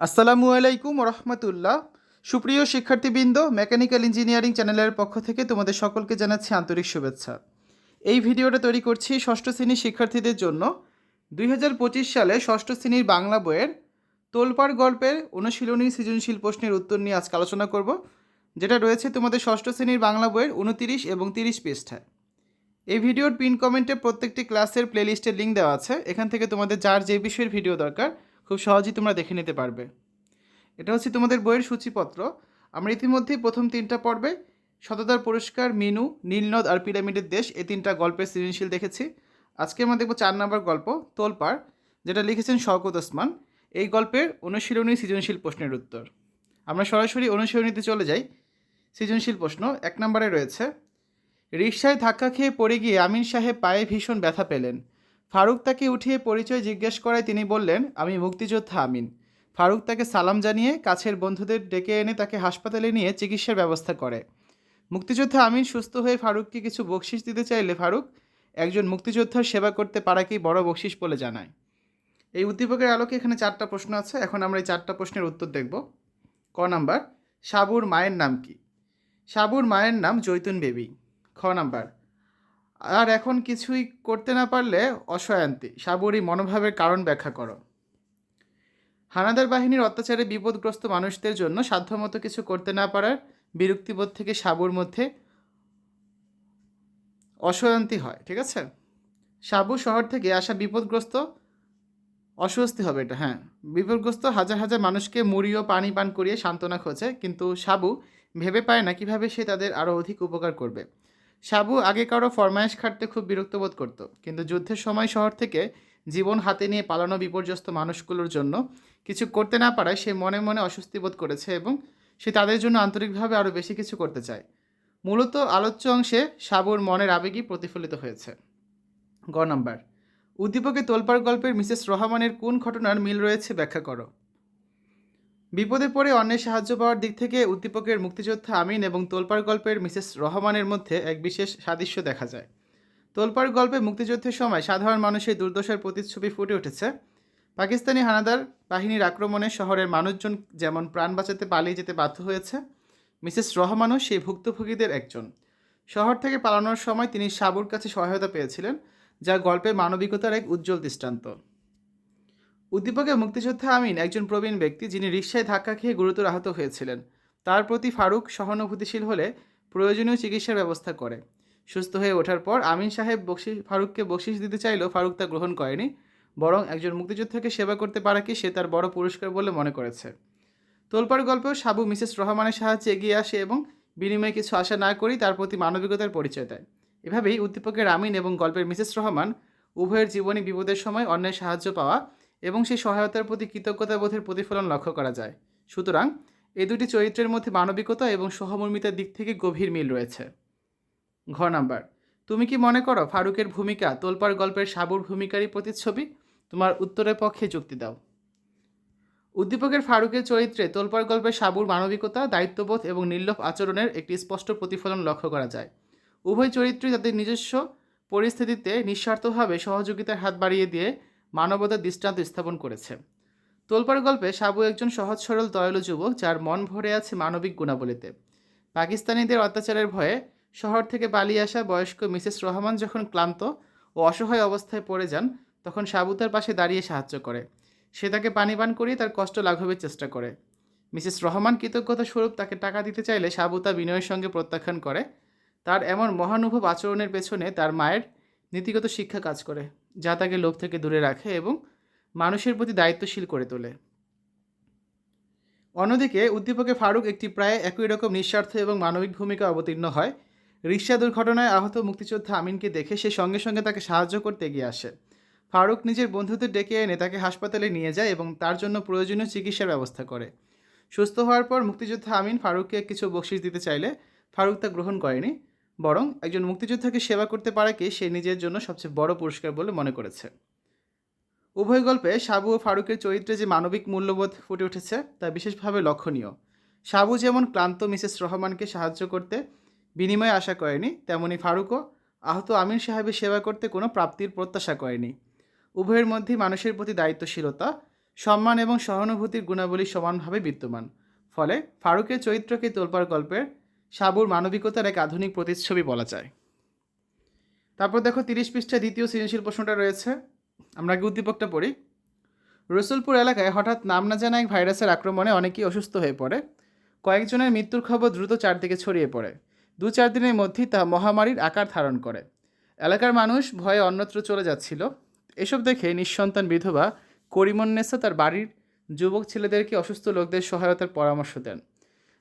আসসালামু আলাইকুম রহমতুল্লাহ সুপ্রিয় শিক্ষার্থীবৃন্দ, মেকানিক্যাল ইঞ্জিনিয়ারিং চ্যানেলের পক্ষ থেকে তোমাদের সকলকে জানাচ্ছি আন্তরিক শুভেচ্ছা। এই ভিডিওটা তৈরি করছি ষষ্ঠ শ্রেণির শিক্ষার্থীদের জন্য। দুই হাজার পঁচিশ সালে ষষ্ঠ শ্রেণির বাংলা বইয়ের তোলপাড় গল্পের অনুশীলনী সৃজনশীল প্রশ্নের উত্তর নিয়ে আজকে আলোচনা করব, যেটা রয়েছে তোমাদের ষষ্ঠ শ্রেণির বাংলা বইয়ের উনতিরিশ এবং তিরিশ পৃষ্ঠায়। এই ভিডিওর পিন কমেন্টে প্রত্যেকটি ক্লাসের প্লেলিস্টের লিঙ্ক দেওয়া আছে, এখান থেকে তোমাদের যার যে বিষয়ের ভিডিও দরকার খুব সহজেই তোমরা দেখে নিতে পারবে। এটা হচ্ছে তোমাদের বইয়ের সূচিপত্র। আমরা ইতিমধ্যেই প্রথম তিনটা পর্বে সততার পুরস্কার, মিনু, নীলনদ আর পিরামিডের দেশ, এই তিনটা গল্পের সৃজনশীল দেখেছি। আজকে আমরা দেখব চার নম্বর গল্প, তোলপাড়, যেটা লিখেছেন শওকত ওসমান। এই গল্পের অনুশীলনী সৃজনশীল প্রশ্নের উত্তর। আমরা সরাসরি অনুশীলনীতে চলে যাই। সৃজনশীল প্রশ্ন এক নম্বরে রয়েছে, রিকশায় ধাক্কা খেয়ে পড়ে গিয়ে আমিন সাহেব পায়ে ভীষণ ব্যথা পেলেন। ফারুক তাকে উঠিয়ে পরিচয় জিজ্ঞেস করায় তিনি বললেন, আমি মুক্তিযোদ্ধা আমিন। ফারুক তাকে সালাম জানিয়ে কাছের বন্ধুদের ডেকে এনে তাকে হাসপাতালে নিয়ে চিকিৎসার ব্যবস্থা করে। মুক্তিযোদ্ধা আমিন সুস্থ হয়ে ফারুককে কিছু বকশিস দিতে চাইলে ফারুক একজন মুক্তিযোদ্ধার সেবা করতে পারাকেই বড় বকশিস বলে জানায়। এই উদ্দীপকের আলোকে এখানে চারটা প্রশ্ন আছে। এখন আমরা এই চারটা প্রশ্নের উত্তর দেখব। ক নাম্বার, সাবুর মায়ের নাম কি? সাবুর মায়ের নাম জৈতুন বেবি। খ নাম্বার আর এখন কিছুই করতে না পারলে অসহায়ন্তী। সাবুর, মনোভাবের কারণ ব্যাখ্যা করো। হানাদার বাহিনীর অত্যাচারে বিপদগ্রস্ত মানুষদের জন্য সাধ্যমতো কিছু করতে না পারার বিরক্তিবোধ থেকে সাবুর মধ্যে অসহায়ন্তী হয়, ঠিক আছে? সাবু শহর থেকে আসা বিপদগ্রস্ত অস্বস্তি হবে এটা হ্যাঁ। বিপদগ্রস্ত হাজার হাজার মানুষকে মুড়ি ও পানি পান করিয়ে সান্ত্বনা খোঁজে, কিন্তু সাবু ভেবে পায় না কীভাবে সে তাদের আরও অধিক উপকার করবে। সাবু আগে কারও ফরমায়েশ খাটতে খুব বিরক্ত বোধ করত, কিন্তু যুদ্ধের সময় শহর থেকে জীবন হাতে নিয়ে পালানো বিপর্যস্ত মানুষগুলোর জন্য কিছু করতে না পারায় সে মনে মনে অস্বস্তি বোধ করেছে এবং সে তাদের জন্য আন্তরিকভাবে আরও বেশি কিছু করতে চায়। মূলত আলোচ্য অংশে সাবুর মনের আবেগই প্রতিফলিত হয়েছে। গ নাম্বার উদ্দীপকে তোলপাড় গল্পের মিসেস রহমানের কোন ঘটনার মিল রয়েছে ব্যাখ্যা করো। বিপদে পড়ে অন্যের সাহায্য পাওয়ার দিক থেকে উদ্দীপকের মুক্তিযোদ্ধা আমিন এবং তোলপাড় গল্পের মিসেস রহমানের মধ্যে এক বিশেষ সাদৃশ্য দেখা যায়। তোলপাড় গল্পে মুক্তিযুদ্ধের সময় সাধারণ মানুষের দুর্দশার প্রতিচ্ছবি ফুটে উঠেছে। পাকিস্তানি হানাদার বাহিনীর আক্রমণে শহরের মানুষজন যেমন প্রাণ বাঁচাতে পালিয়ে যেতে বাধ্য হয়েছে, মিসেস রহমানও সেই ভুক্তভোগীদের একজন। শহর থেকে পালানোর সময় তিনি সাবুর কাছে সহায়তা পেয়েছিলেন, যা গল্পে মানবিকতার এক উজ্জ্বল দৃষ্টান্ত। উদ্দীপকে মুক্তিযোদ্ধা আমিন একজন প্রবীণ ব্যক্তি যিনি রিকশায় ধাক্কা খেয়ে গুরুতর আহত হয়েছিলেন। তার প্রতি ফারুক সহানুভূতিশীল হলে প্রয়োজনীয় চিকিৎসার ব্যবস্থা করে। সুস্থ হয়ে ওঠার পর আমিন সাহেব বকশিস ফারুককে বকশিস দিতে চাইলেও ফারুক তা গ্রহণ করেনি, বরং একজন মুক্তিযোদ্ধাকে সেবা করতে পারাকে সে তার বড় পুরস্কার বলে মনে করেছে। তোলপাড় গল্পেও সাবু মিসেস রহমানের সাহায্যে এগিয়ে আসে এবং বিনিময়ে কিছু আশা না করেই তার প্রতি মানবিকতার পরিচয় দেয়। এভাবেই উদ্দীপকের আমিন এবং গল্পের মিসেস রহমান উভয়ের জীবনী বিপদের সময় অন্যের সাহায্য পাওয়া এবং সেই সহায়তার প্রতি কৃতজ্ঞতাবোধের প্রতিফলন লক্ষ্য করা যায়। সুতরাং, এই দুটি চরিত্রের মধ্যে মানবিকতা এবং সহমর্মিতার দিক থেকে গভীর মিল রয়েছে। ঘ নাম্বার, তুমি কি মনে করো ফারুকের ভূমিকা তোলপার গল্পের সাবুর ভূমিকারই প্রতিচ্ছবি? তোমার উত্তরের পক্ষে যুক্তি দাও। উদ্দীপকের ফারুকের চরিত্রে তোলপার গল্পের সাবুর মানবিকতা, দায়িত্ববোধ এবং নির্লোভ আচরণের একটি স্পষ্ট প্রতিফলন লক্ষ্য করা যায়। উভয় চরিত্রই তাদের নিজস্ব পরিস্থিতিতে নিঃস্বার্থভাবে সহযোগিতার হাত বাড়িয়ে দিয়ে মানবতার দৃষ্টান্ত স্থাপন করেছে। তোলপাড় গল্পে সাবু একজন সহজ সরল দয়ালু যুবক যার মন ভরে আছে মানবিক গুণাবলীতে। পাকিস্তানিদের অত্যাচারের ভয়ে শহর থেকে পালিয়ে আসা বয়স্ক মিসেস রহমান যখন ক্লান্ত ও অসহায় অবস্থায় পড়ে যান, তখন সাবু তার পাশে দাঁড়িয়ে সাহায্য করে। সে তাকে পানি পান করিয়ে তার কষ্ট লাঘবের চেষ্টা করে। মিসেস রহমান কৃতজ্ঞতা স্বরূপ তাকে টাকা দিতে চাইলে সাবু তা বিনয়ের সঙ্গে প্রত্যাখ্যান করে। তার এমন মহানুভব আচরণের পেছনে তার মায়ের নীতিগত শিক্ষা কাজ করে। যা তাকে লোভ থেকে দূরে রাখে এবং মানুষের প্রতি দায়িত্বশীল করে তোলে। অন্যদিকে, উদ্দীপকে ফারুক একটি প্রায় একই রকম নিঃস্বার্থ এবং মানবিক ভূমিকা অবতীর্ণ হয়। রিক্সা দুর্ঘটনায় আহত মুক্তিযোদ্ধা আমিনকে দেখে সে সঙ্গে সঙ্গে তাকে সাহায্য করতে এগিয়ে আসে। ফারুক নিজের বন্ধুদের ডেকে এনে তাকে হাসপাতালে নিয়ে যায় এবং তার জন্য প্রয়োজনীয় চিকিৎসার ব্যবস্থা করে। সুস্থ হওয়ার পর মুক্তিযোদ্ধা আমিন ফারুককে কিছু বকশিস দিতে চাইলে ফারুক তা গ্রহণ করেনি। বরং একজন মুক্তিযোদ্ধাকে সেবা করতে পারাকে সে নিজের জন্য সবচেয়ে বড় পুরস্কার বলে মনে করেছে। উভয় গল্পে সাবু ও ফারুকের চরিত্রে যে মানবিক মূল্যবোধ ফুটে উঠেছে, তা বিশেষভাবে লক্ষণীয়। সাবু যেমন ক্লান্ত মিসেস রহমানকে সাহায্য করতে বিনিময়ে আশা করেনি, তেমনি ফারুকও আহত আমির সাহেবের সেবা করতে কোনো প্রাপ্তির প্রত্যাশা করেনি। উভয়ের মধ্যে মানুষের প্রতি দায়িত্বশীলতা, সম্মান এবং সহানুভূতির গুণাবলী সমানভাবে বিদ্যমান। ফলে ফারুকের চরিত্রকে তোলপাড় গল্পের সাবুর মানবিকতার এক আধুনিক প্রতিচ্ছবি বলা যায়। তারপর দেখো তিরিশ পৃষ্ঠায় দ্বিতীয় সৃজনশীল প্রশ্নটা রয়েছে। আমরা আগে উদ্দীপকটা পড়ি। রসুলপুর এলাকায় হঠাৎ নাম না জানা এক ভাইরাসের আক্রমণে অনেকেই অসুস্থ হয়ে পড়ে। কয়েকজনের মৃত্যুর খবর দ্রুত চারদিকে ছড়িয়ে পড়ে। দু চার দিনের মধ্যেই তা মহামারীর আকার ধারণ করে। এলাকার মানুষ ভয়ে অন্যত্র চলে যাচ্ছিল। এসব দেখে নিঃসন্তান বিধবা করিমন্নেসা তার বাড়ির যুবক ছেলেদেরকে অসুস্থ লোকদের সহায়তার পরামর্শ দেন।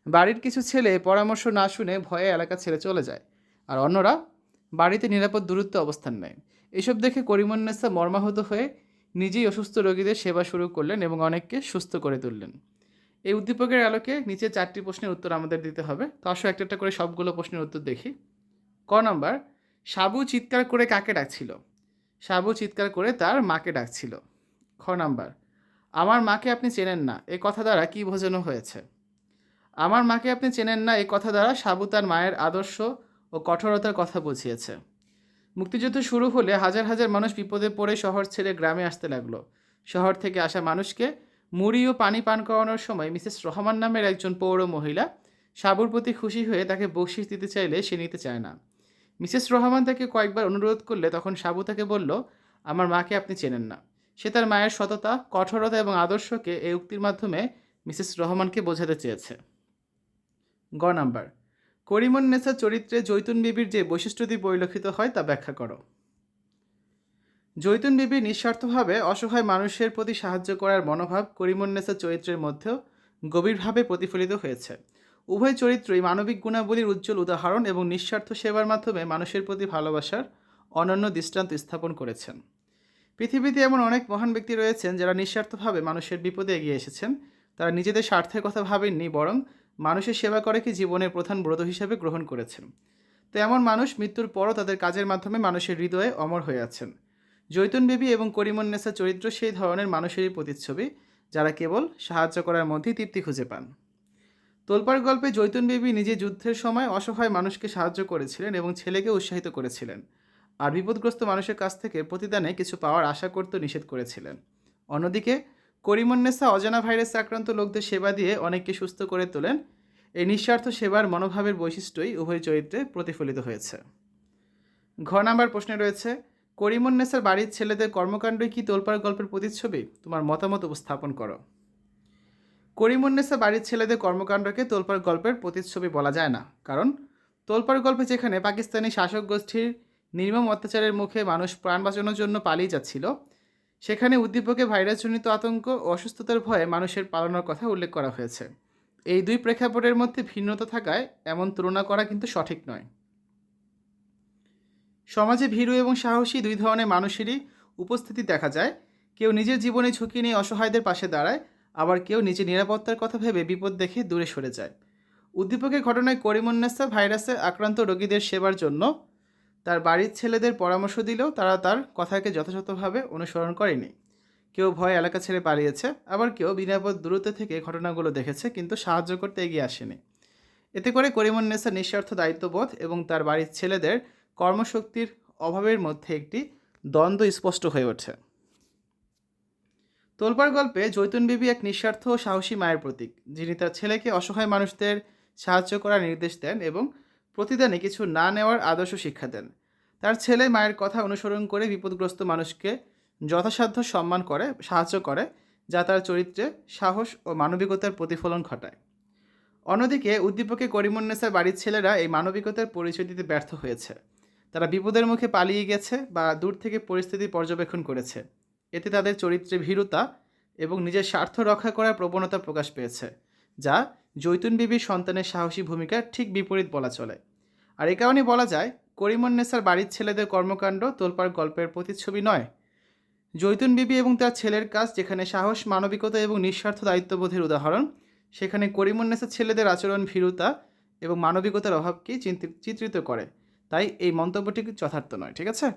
বাড়ির কিছু ছেলে পরামর্শ না শুনে ভয়ে এলাকা ছেড়ে চলে যায়। আর অন্যরা বাড়িতে নিরাপদ দূরত্বে অবস্থান নেয়। এসব দেখে করিমন্নেসা মর্মাহত হয়ে নিজেই অসুস্থ রোগীদের সেবা শুরু করলেন এবং অনেককে সুস্থ করে তুললেন। এই উদ্দীপকের আলোকে নিচে চারটি প্রশ্নের উত্তর আমাদের দিতে হবে। তো আসো একটা একটা করে সবগুলো প্রশ্নের উত্তর দেখি। ক নাম্বার, সাবু চিৎকার করে কাকে ডাকছিল? সাবু চিৎকার করে তার মাকে ডাকছিল। খ নাম্বার, আমার মাকে আপনি চেনেন না, এ কথা দ্বারা কী বোঝানো হয়েছে? আমার মাকে আপনি চেনেন না, এ কথা দ্বারা সাবু তার মায়ের আদর্শ ও কঠোরতার কথা বুঝিয়েছে। মুক্তিযুদ্ধ শুরু হলে হাজার হাজার মানুষ বিপদে পড়ে শহর ছেড়ে গ্রামে আসতে লাগল। শহর থেকে আসা মানুষকে মুড়ি ও পানি পান করানোর সময় মিসেস রহমান নামের একজন পৌর মহিলা সাবুর প্রতি খুশি হয়ে তাকে বকশিস দিতে চাইলে সে নিতে চায় না। মিসেস রহমান তাকে কয়েকবার অনুরোধ করলে তখন সাবু তাকে বলল, আমার মাকে আপনি চেনেন না। সে তার মায়ের সততা, কঠোরতা এবং আদর্শকে এই উক্তির মাধ্যমে মিসেস রহমানকে বোঝাতে চেয়েছে। গ নাম্বার। করিমুন্নেসা চরিত্রে জৈতুন বিবির যে বৈশিষ্ট্যটি পরিলক্ষিত হয় তা ব্যাখ্যা করো। জৈতুন বিবি নিঃস্বার্থভাবে অসহায় মানুষের প্রতি সাহায্য করার মনোভাব করিমুন্নেসা চরিত্রের মধ্যেও গভীরভাবে প্রতিফলিত হয়েছে। উভয় চরিত্রই মানবিক গুণাবলীর উজ্জ্বল উদাহরণ এবং নিঃস্বার্থ সেবার মাধ্যমে মানুষের প্রতি ভালোবাসার অনন্য দৃষ্টান্ত স্থাপন করেছেন। পৃথিবীতে এমন অনেক মহান ব্যক্তি রয়েছেন যারা নিঃস্বার্থভাবে মানুষের বিপদে এগিয়ে এসেছেন। তারা নিজেদের স্বার্থের কথা ভাবেননি, বরং মানুষের সেবা করে কি জীবনের প্রধান ব্রত হিসেবে গ্রহণ করেছেন? তো এমন মানুষ মৃত্যুর পরও তাদের কাজের মাধ্যমে মানুষের হৃদয়ে অমর হয়ে আছেন। জৈতুন বিবি এবং করিমন্নেসা চরিত্র সেই ধরনের মানুষেরই প্রতিচ্ছবি, যারা কেবল সাহায্য করার মধ্যেই তৃপ্তি খুঁজে পান। তোলপাড় গল্পে জৈতুন বিবি নিজে যুদ্ধের সময় অসহায় মানুষকে সাহায্য করেছিলেন এবং ছেলেকে উৎসাহিত করেছিলেন। আর বিপদগ্রস্ত মানুষের কাছ থেকে প্রতিদানে কিছু পাওয়ার আশা করতে নিষেধ করেছিলেন। অন্যদিকে করিমন্নেসা অজানা ভাইরাসে আক্রান্ত লোকদের সেবা দিয়ে অনেককে সুস্থ করে তোলেন। এই নিঃস্বার্থ সেবার মনোভাবের বৈশিষ্ট্যই উভয় চরিত্রে প্রতিফলিত হয়েছে। ঘ নাম্বার প্রশ্নে রয়েছে করিমন্নেসার বাড়ির ছেলেদের কর্মকাণ্ডই কি তোলপাড় গল্পের প্রতিচ্ছবি? তোমার মতামত উপস্থাপন করো। করিমুন্নেসা বাড়ির ছেলেদের কর্মকাণ্ডকে তোলপাড় গল্পের প্রতিচ্ছবি বলা যায় না, কারণ তোলপাড় গল্পে যেখানে পাকিস্তানি শাসক গোষ্ঠীর নির্মম অত্যাচারের মুখে মানুষ প্রাণ বাঁচানোর জন্য পালিয়ে যাচ্ছিল সেখানে উদ্দীপকে ভাইরাসজনিত আতঙ্ক ও অসুস্থতার ভয়ে মানুষের পালানোর কথা উল্লেখ করা হয়েছে। এই দুই প্রেক্ষাপটের মধ্যে ভিন্নতা থাকায় এমন তুলনা করা কিন্তু সঠিক নয়। সমাজে ভীরু এবং সাহসী দুই ধরনের মানুষেরই উপস্থিতি দেখা যায়। কেউ নিজের জীবনে ঝুঁকি নিয়ে অসহায়দের পাশে দাঁড়ায়, আবার কেউ নিজের নিরাপত্তার কথা ভেবে বিপদ দেখে দূরে সরে যায়। উদ্দীপকের ঘটনায় করিমুন্নেসা ভাইরাসে আক্রান্ত রোগীদের সেবার জন্য তার বাড়ির ছেলেদের পরামর্শ দিলেও তারা তার কথাকে যথাযথভাবে অনুসরণ করেনি। কেউ ভয় এলাকা ছেড়ে পালিয়েছে, আবার কেউ বিনাপদ দূরত্ব থেকে ঘটনাগুলো দেখেছে, কিন্তু সাহায্য করতে এগিয়ে আসেনি। এতে করে করিমুন্নেসা নিঃস্বার্থ দায়িত্ববোধ এবং তার বাড়ির ছেলেদের কর্মশক্তির অভাবের মধ্যে একটি দ্বন্দ্ব স্পষ্ট হয়ে ওঠে। তোলপাড় গল্পে জৈতুন বিবি এক নিঃস্বার্থ ও সাহসী মায়ের প্রতীক, যিনি তার ছেলেকে অসহায় মানুষদের সাহায্য করার নির্দেশ দেন এবং প্রতিদানে কিছু না নেওয়ার আদর্শ শিক্ষা দেন। তার ছেলে মায়ের কথা অনুসরণ করে বিপদগ্রস্ত মানুষকে যথাসাধ্য সম্মান করে, সাহায্য করে, যা তার চরিত্রে সাহস ও মানবিকতার প্রতিফলন ঘটায়। অন্যদিকে উদ্দীপকে করিমুন্নেসার বাড়ির ছেলেরা এই মানবিকতার পরিচয় দিতে ব্যর্থ হয়েছে। তারা বিপদের মুখে পালিয়ে গেছে বা দূর থেকে পরিস্থিতি পর্যবেক্ষণ করেছে। এতে তাদের চরিত্রে ভীরুতা এবং নিজের স্বার্থ রক্ষা করার প্রবণতা প্রকাশ পেয়েছে, যা জৈতুন বিবির সন্তানের সাহসী ভূমিকার ঠিক বিপরীত বলা চলে। আর এ কারণে বলা যায় করিমন্নেসার বাড়ির ছেলেদের কর্মকাণ্ড তোলপাড় গল্পের প্রতিচ্ছবি নয়। জৈতুন বিবি এবং তার ছেলের কাজ, যেখানে সাহস, মানবিকতা এবং নিঃস্বার্থ দায়িত্ববোধের উদাহরণ, সেখানে করিমন্নেসার ছেলেদের আচরণ ভীরুতা এবং মানবিকতার অভাবকেই চিত্রিত করে। তাই এই মন্তব্যটি যথার্থ নয়, ঠিক আছে?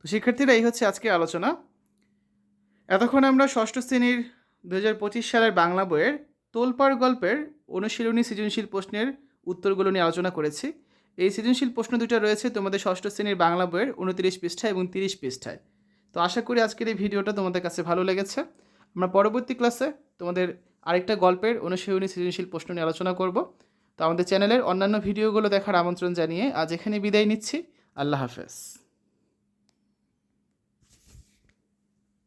তো শিক্ষার্থীরা, এই হচ্ছে আজকে আলোচনা। এতক্ষণ আমরা ষষ্ঠ শ্রেণির দু পঁচিশ সালের বাংলা বইয়ের তোলপাড় গল্পের অনুশীলনী সৃজনশীল প্রশ্নের উত্তরগুলো নিয়ে আলোচনা করেছি। এই সৃজনশীল প্রশ্ন দুটো রয়েছে তোমাদের ষষ্ঠ শ্রেণির বাংলা বইয়ের উনত্রিশ পৃষ্ঠায় এবং তিরিশ পৃষ্ঠায়। তো আশা করি আজকের এই ভিডিওটা তোমাদের কাছে ভালো লেগেছে। আমরা পরবর্তী ক্লাসে তোমাদের আরেকটা গল্পের অনুশীলনী সৃজনশীল প্রশ্ন নিয়ে আলোচনা করব। তো আমাদের চ্যানেলের অন্যান্য ভিডিওগুলো দেখার আমন্ত্রণ জানিয়ে আজ এখানে বিদায় নিচ্ছি। আল্লাহ হাফেজ।